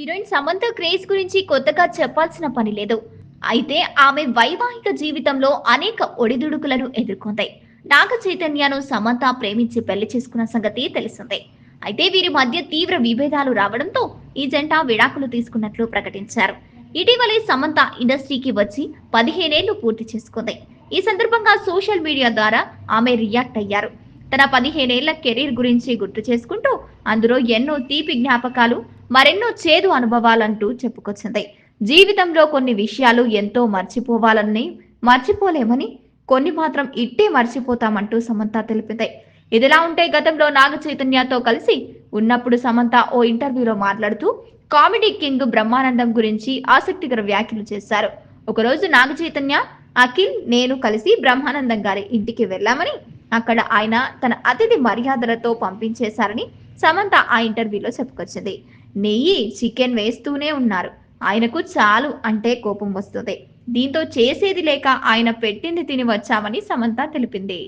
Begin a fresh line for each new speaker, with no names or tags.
Heroine Samantha craze గురించి కొత్తగా చెప్పాల్సిన పని లేదు. అయితే ఆమె వైవాహిక జీవితంలో అనేక ఒడిదుడుకులను ఎదుర్కొంది. నాగ చైతన్యను సమంత ప్రేమించి పెళ్ళి చేసుకున్న సంగతి తెలిసిందే. అయితే వీరి మధ్య తీవ్ర విభేదాలు రావడంతో ఈ జంట విడాకులు తీసుకున్నట్లు ప్రకటించారు. ఇటీవలే సమంత ఇండస్ట్రీకి వచ్చి పదిహేనేళ్ళు పూర్తి చేసుకుంది. ఈ సందర్భంగా సోషల్ మీడియా ద్వారా ఆమె రియాక్ట్ అయ్యారు. తన పదిహేనేళ్ళ కెరీర్ గురించి గుర్తు చేసుకుంటూ అందులో ఎన్నో తీపి జ్ఞాపకాలు మరెన్నో చేదు అనుభవాలంటూ చెప్పుకొచ్చింది. జీవితంలో కొన్ని విషయాలు ఎంతో మర్చిపోవాలని మర్చిపోలేమని కొన్ని మాత్రం ఇట్టే మర్చిపోతామంటూ సమంత తెలిపింది. ఇదిలా ఉంటే గతంలో నాగ చైతన్యతో కలిసి ఉన్నప్పుడు సమంత ఓ ఇంటర్వ్యూలో మాట్లాడుతూ కామెడీ కింగ్ బ్రహ్మానందం గురించి ఆసక్తికర వ్యాఖ్యలు చేశారు. ఒకరోజు నాగ చైతన్య అఖిల్ నేను కలిసి బ్రహ్మానందం గారి ఇంటికి వెళ్ళామని అక్కడ ఆయన తన అతిథి మర్యాదలతో పంపించేశారని సమంత ఆ ఇంటర్వ్యూలో చెప్పుకొచ్చింది. నెయ్యి చికెన్ వేస్తూనే ఉన్నారు. ఆయనకు చాలు అంటే కోపం వస్తుంది. దీంతో చేసేది లేక ఆయన పెట్టింది తిని వచ్చామని సమంత తెలిపింది.